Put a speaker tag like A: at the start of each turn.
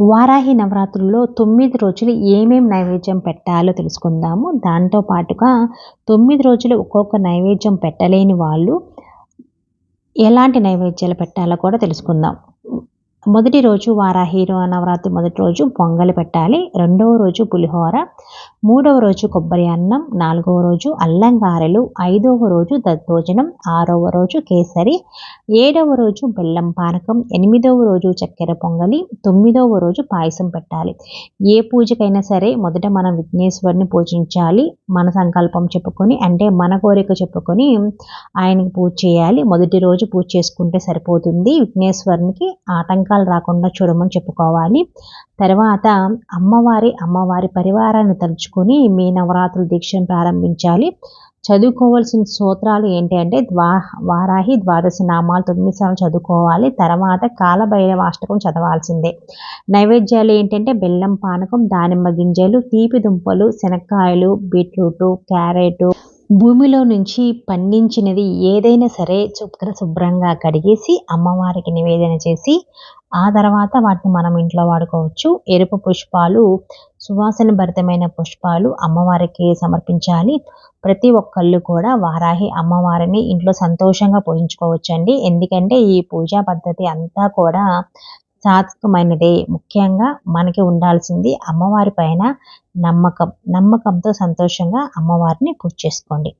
A: వారాహి నవరాత్రుల్లో తొమ్మిది రోజులు ఏమేమి నైవేద్యం పెట్టాలో తెలుసుకుందాము. దాంతో పాటుగా తొమ్మిది రోజులు ఒక్కొక్క నైవేద్యం పెట్టలేని వాళ్ళు ఎలాంటి నైవేద్యాలు పెట్టాలో కూడా తెలుసుకుందాం. మొదటి రోజు వారాహి నవరాత్రి మొదటి రోజు పొంగలి పెట్టాలి. రెండవ రోజు పులిహోర. మూడవ రోజు కొబ్బరి అన్నం నాలుగవ రోజు అల్లం గారెలు ఐదవ రోజు దద్దోజనం ఆరవ రోజు కేసరి ఏడవ రోజు బెల్లం పానకం ఎనిమిదవ రోజు చక్కెర పొంగలి తొమ్మిదవ రోజు పాయసం పెట్టాలి. ఏ పూజకైనా సరే మొదట మనం విఘ్నేశ్వరిని పూజించాలి. మన సంకల్పం చెప్పుకొని అంటే మన కోరిక చెప్పుకొని ఆయనకి పూజ చేయాలి. మొదటి రోజు పూజ చేసుకుంటే సరిపోతుంది. విఘ్నేశ్వరునికి ఆటంకాలు రాకుండా చూడమని చెప్పుకోవాలి. తర్వాత అమ్మవారి అమ్మవారి పరివారాన్ని తలుచుకొని మీ నవరాత్రుల దీక్షను ప్రారంభించాలి. చదువుకోవాల్సిన సూత్రాలు ఏంటి అంటే ద్వా వారాహి ద్వాదశ నామాలు తొమ్మిది సార్లు చదువుకోవాలి. తర్వాత కాలభైరవాష్టకం చదవాల్సిందే. నైవేద్యాలు ఏంటంటే బెల్లం పానకం దానిమ్మ గింజలు తీపి దుంపలు శనక్కాయలు బీట్రూటు క్యారెట్. భూమిలో నుంచి పండించినది ఏదైనా సరే శుభ్ర శుభ్రంగా కడిగేసి అమ్మవారికి నివేదన చేసి ఆ తర్వాత వాటిని మనం ఇంట్లో వాడుకోవచ్చు. ఎరుపు పుష్పాలు సువాసన భరితమైన పుష్పాలు అమ్మవారికి సమర్పించాలి. ప్రతి ఒక్కళ్ళు కూడా వారాహి అమ్మవారిని ఇంట్లో సంతోషంగా పూజించుకోవచ్చండి. ఎందుకంటే ఈ పూజా పద్ధతి అంతా కూడా సాత్వికమైనదే. ముఖ్యంగా మనకి ఉండాల్సింది అమ్మవారి పైన నమ్మకం. నమ్మకంతో సంతోషంగా అమ్మవారిని పూజ చేసుకోండి.